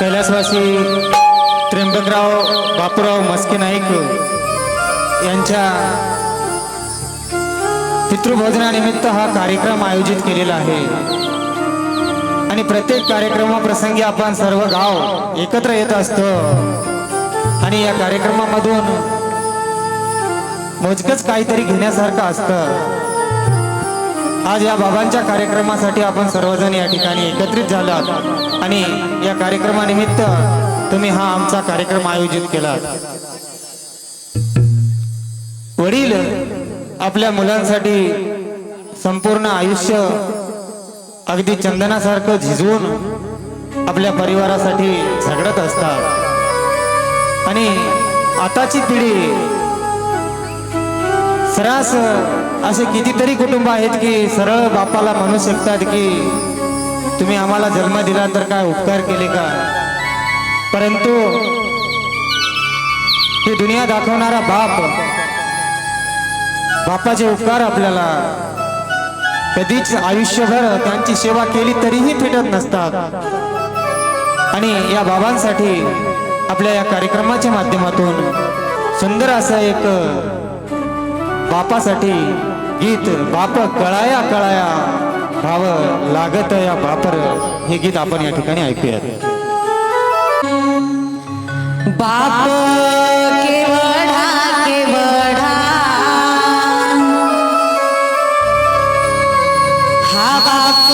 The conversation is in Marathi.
कैलासवासी त्र्यंबकराव बापूराव मस्के नाईक यांच्या पितृभोजनानिमित्त हा कार्यक्रम आयोजित केलेला आहे. आणि प्रत्येक कार्यक्रमाप्रसंगी आपण सर्व गाव एकत्र येत असतो. आणि या कार्यक्रमामधून मोजकच काहीतरी घेण्यासारखं असतं. आज या बाबांच्या कार्यक्रमासाठी आपण सर्वजण या ठिकाणी एकत्रित झालात आणि या कार्यक्रमानिमित्त तुम्ही हा आमचा कार्यक्रम आयोजित केला. वडील आपल्या मुलांसाठी संपूर्ण आयुष्य अगदी चंदनासारखं झिजवून आपल्या परिवारासाठी झगडत असतात. आणि आताची पिढी सरास असे कितीतरी कुटुंब आहेत की सरळ बापाला म्हणू शकतात की तुम्ही आम्हाला जन्म दिला तर काय उपकार केले का? परंतु ही दुनिया दाखवणारा बाप बापाचे उपकार आपल्याला. कधीच आयुष्यभर त्यांची सेवा केली तरीही फिटत नसतात. आणि या बाबांसाठी आपल्या या कार्यक्रमाच्या माध्यमातून सुंदर असं एक बापासाठी गीत बाप कळाया कळाया भाव लागत या बापर. हे गीत आपण या ठिकाणी ऐकूयात. बाप केवढा केवढा हा बाप